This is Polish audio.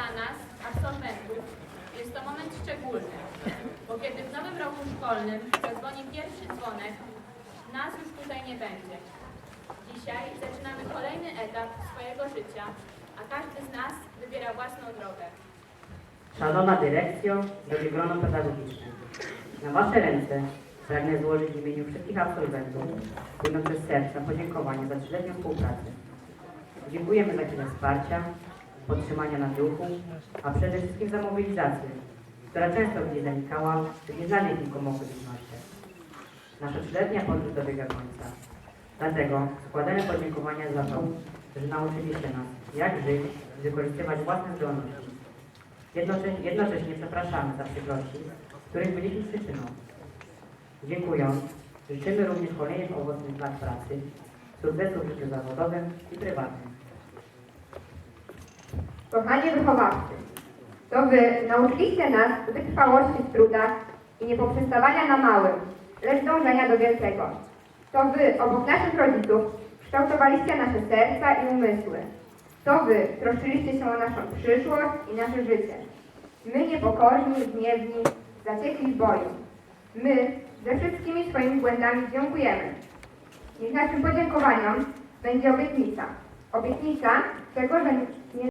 dla nas, absolwentów, jest to moment szczególny, bo kiedy w nowym roku szkolnym zadzwoni pierwszy dzwonek, nas już tutaj nie będzie. Dzisiaj zaczynamy kolejny etap swojego życia, a każdy z nas wybiera własną drogę. Szanowna Dyrekcjo, drogie grono pedagogiczne, na Wasze ręce pragnę złożyć w imieniu wszystkich absolwentów płynące z serca podziękowania za trzyletnią współpracę. Dziękujemy za chwilę wsparcia, podtrzymania na duchu, a przede wszystkim za mobilizację, która często gdzieś zanikała w nieznanych nikomu okolicznościach. Nasza trzyletnia podróż dobiega końca. Dlatego składamy podziękowania za to, że nauczyliście nas, jak żyć wykorzystywać własne zdolności. Jednocześnie, jednocześnie przepraszamy za przykrości, których byliśmy przyczyną. Dziękując, życzymy również kolejnych owocnych lat pracy, sukcesów w życiu zawodowym i prywatnym. Kochani wychowawcy, to Wy nauczyliście nas wytrwałości w trudach i niepoprzestawania na małym, lecz dążenia do wielkiego. To Wy obok naszych rodziców kształtowaliście nasze serca i umysły. To Wy troszczyliście się o naszą przyszłość i nasze życie. My niepokorni, gniewni, zaciekli w boju. My ze wszystkimi swoimi błędami dziękujemy. Niech naszym podziękowaniom będzie obietnica. Obietnica tego, że nie